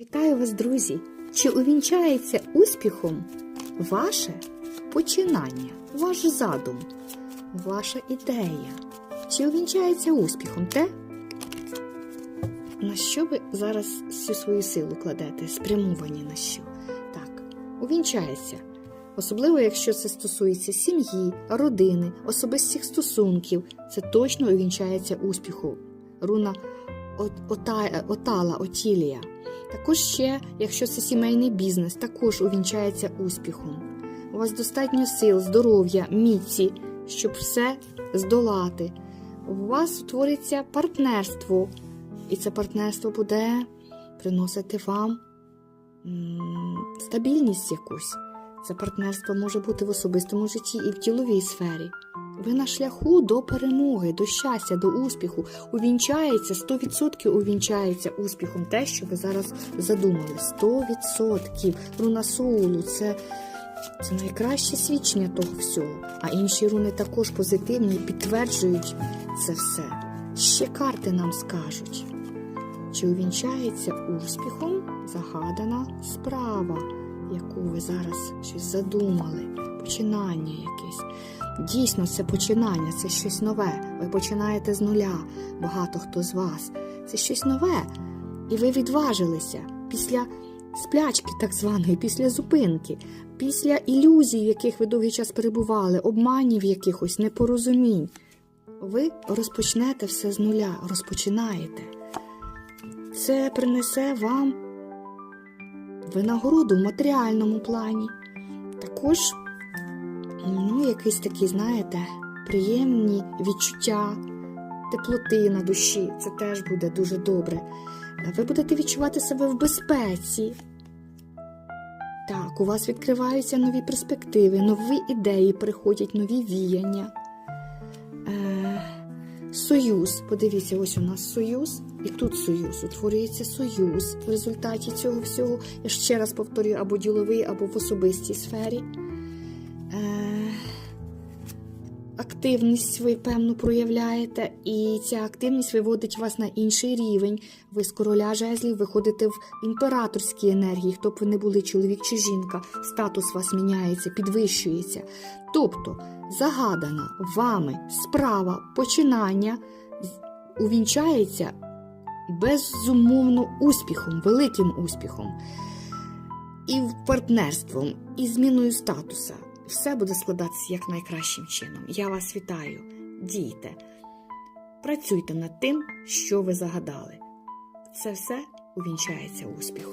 Вітаю вас, друзі! Чи увінчається успіхом ваше починання, ваш задум, ваша ідея? Чи увінчається успіхом те, на що ви зараз всю свою силу кладете, спрямовані на що? Так, увінчається. Особливо, якщо це стосується сім'ї, родини, особистих стосунків, це точно увінчається успіху. Руна Ота- Отала, Отілія. Також ще, якщо це сімейний бізнес, також увінчається успіхом. У вас достатньо сил, здоров'я, міці, щоб все здолати. У вас утвориться партнерство, і це партнерство буде приносити вам стабільність якусь. Це партнерство може бути в особистому житті і в діловій сфері. Ви на шляху до перемоги, до щастя, до успіху. Увінчається 100% увінчається успіхом те, що ви зараз задумали. 100%. Руна Соулу це, це найкраще свідчення того всього. А інші руни також позитивні підтверджують це все. Ще карти нам скажуть. Чи увінчається успіхом загадана справа, яку ви зараз щось задумали, починання якесь. Дійсно, це починання, це щось нове. Ви починаєте з нуля, багато хто з вас. Це щось нове. І ви відважилися після сплячки, так званої, після зупинки, після ілюзій, в яких ви довгий час перебували, обманів якихось, непорозумінь. Ви розпочнете все з нуля, розпочинаєте. Це принесе вам винагороду в матеріальному плані. Також ну, якісь такі, знаєте, приємні відчуття, теплоти на душі. Це теж буде дуже добре. Ви будете відчувати себе в безпеці. Так, у вас відкриваються нові перспективи, нові ідеї приходять, нові віяння. Е, союз. Подивіться, ось у нас союз, і тут союз. Утворюється союз в результаті цього всього. Я ще раз повторюю, або діловий, або в особистій сфері. Активність ви певно проявляєте, і ця активність виводить вас на інший рівень. Ви з короля жезлів виходите в імператорські енергії, хто б ви не були, чоловік чи жінка, статус вас міняється, підвищується. Тобто загадана вами справа починання увінчається безумовно успіхом, великим успіхом і партнерством, і зміною статуса. Все буде складатися як найкращим чином. Я вас вітаю. Дійте, працюйте над тим, що ви загадали. Це все увінчається успіхом.